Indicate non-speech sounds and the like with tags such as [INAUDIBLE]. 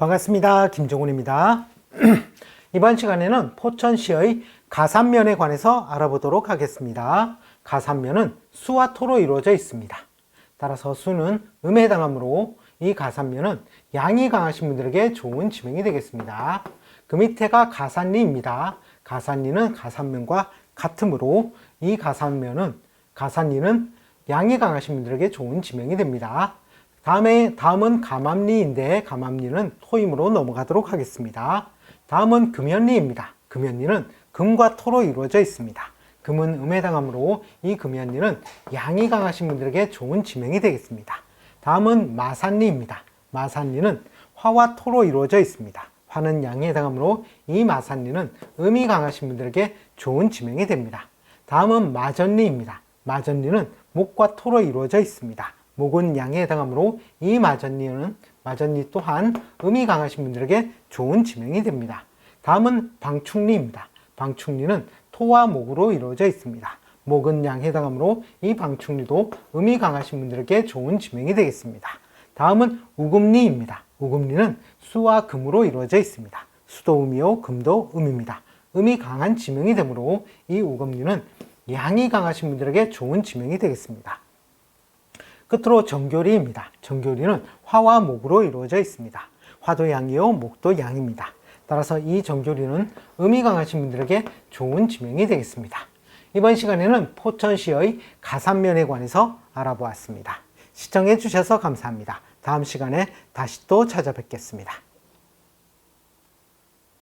반갑습니다. 김종훈입니다. [CLEARS THROAT] 이번 시간에는 포천시의 가산면에 관해서 알아보도록 하겠습니다. 가산면은 수와 토로 이루어져 있습니다. 따라서 수는 음에 해당하므로 이 가산면은 양이 강하신 분들에게 좋은 지명이 되겠습니다. 그 밑에가 가산리입니다. 가산리는 가산면과 같으므로 이 가산면은 가산리는 양이 강하신 분들에게 좋은 지명이 됩니다. 다음에 다음은 감암리인데 감암리는 토임으로 넘어가도록 하겠습니다. 다음은 금연리입니다. 금연리는 금과 토로 이루어져 있습니다. 금은 음에 해당하므로 이 금연리는 양이 강하신 분들에게 좋은 지명이 되겠습니다. 다음은 마산리입니다. 마산리는 화와 토로 이루어져 있습니다. 화는 양에 해당하므로 이 마산리는 음이 강하신 분들에게 좋은 지명이 됩니다. 다음은 마전리입니다. 마전리는 목과 토로 이루어져 있습니다. 목은 양에 해당하므로 이 마전리는 마전리 또한 음이 강하신 분들에게 좋은 지명이 됩니다. 다음은 방충리입니다. 방충리는 토와 목으로 이루어져 있습니다. 목은 양에 해당하므로 이 방충리도 음이 강하신 분들에게 좋은 지명이 되겠습니다. 다음은 우금리입니다. 우금리는 수와 금으로 이루어져 있습니다. 수도 음이요, 금도 음입니다. 음이 강한 지명이 되므로 이 우금리는 양이 강하신 분들에게 좋은 지명이 되겠습니다. 끝으로 정교리입니다. 정교리는 화와 목으로 이루어져 있습니다. 화도 양이요, 목도 양입니다. 따라서 이 정교리는 음이 강하신 분들에게 좋은 지명이 되겠습니다. 이번 시간에는 포천시의 가산면에 관해서 알아보았습니다. 시청해 주셔서 감사합니다. 다음 시간에 다시 또 찾아뵙겠습니다.